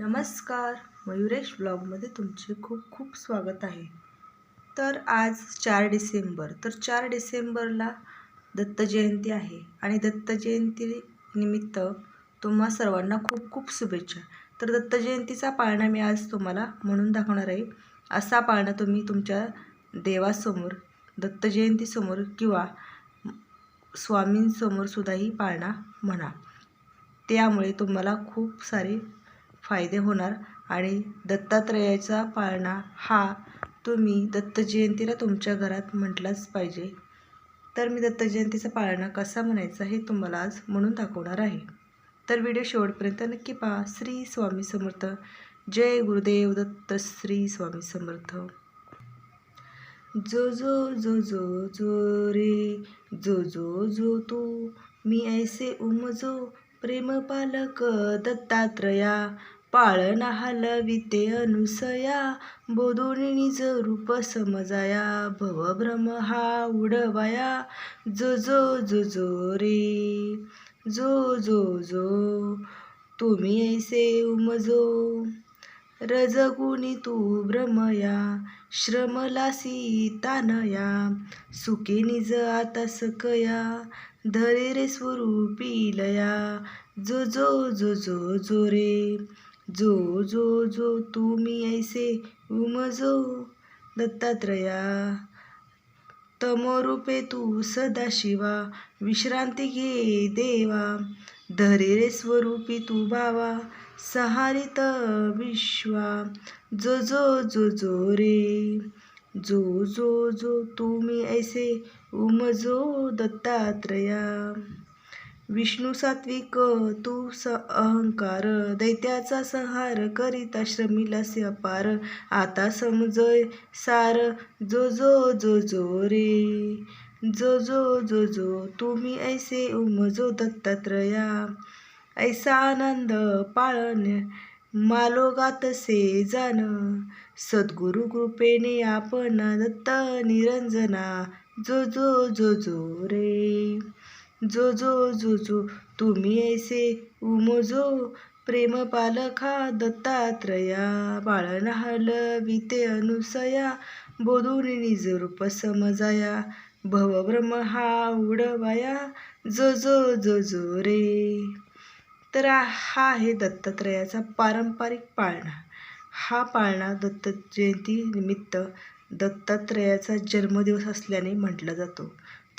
नमस्कार. मयुरेश ब्लॉगमध्ये तुमचे खूप खूप स्वागत आहे. तर आज चार डिसेंबर तर चार डिसेंबरला दत्त जयंती आहे आणि दत्त जयंती निमित्त तुम्हा सर्वांना खूप खूप शुभेच्छा. तर दत्त जयंतीचा पाळणा मी आज तुम्हाला म्हणून दाखवणार आहे. असा पाळणा तुम्ही तुमच्या देवासमोर दत्त जयंतीसमोर किंवा स्वामींसमोर सुद्धाही पाळणा म्हणा. त्यामुळे तुम्हाला खूप सारे फायदे होणार आणि दत्तात्रयाचा पाळणा हा तुम्ही दत्त जयंतीला तुमच्या घरात म्हटलाच पाहिजे. तर मी दत्त जयंतीचा पाळणा कसा म्हणायचा हे तुम्हाला आज म्हणून दाखवणार आहे. तर व्हिडिओ शेवटपर्यंत नक्की पहा. श्री स्वामी समर्थ. जय गुरुदेव दत्त श्री स्वामी समर्थ. जो जो जो जो जो रे जो जो जो तू. मी ऐसे उमजो प्रेमपालक दत्तात्रया पाळणा हलविते अनुसया बोधोनी निज रूप समजाया भवभ्रम हा उडवाया जो जो जो जो रे जो जो जो तुम्ही ऐसे उमजो. रजगुणी तू भ्रमया श्रमलासी तानया सुखी निज आता सकया धरे रे स्वरूपी लया. जो जो जो जो जो रे. जो जो जो तुम्ही ऐसे उमजो. दत्तात्रया. तमोरूपे तू सदाशिवा विश्रांती घे देवा. धरे रे स्वरूपी तू भावा. सहारित विश्वा. जो जो जो जो रे. जो जो जो तुम्ही ऐसे उमजो दत्तात्रया. विष्णू सात्विक तू स अहंकार. दैत्याचा संहार करिता श्रमिलासे अपार आता समजय सार जो जो जो जो रे. जो जो जो जो तुम्ही ऐसे उमजो दत्तात्रया. ऐसा आनंद पाळण मालोगात से जाण. सद्गुरु कृपेने आपण दत्त निरंजना. जो जो जो जो रे. जो जो जो जो. तुम्ही ऐसे उमोजो. प्रेम पालखा दत्तात्रया. बाळन हलविते अनुसया. बोधून निज रूप समजाया. भवभ्रम हा उडवाया. जो जो जो जो रे. तर हा आहे दत्तात्रयाचा पारंपरिक पाळणा. हा पाळणा दत्त जयंतीनिमित्त दत्तात्रेयाचा दत्तात्रयाचा जन्मदिवस असल्याने म्हटला जातो.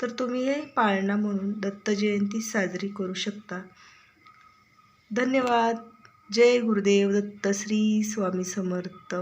तर तुम्ही हे पाळणा म्हणून दत्त जयंती साजरी करू शकता. धन्यवाद. जय गुरुदेव दत्त श्री स्वामी समर्थ.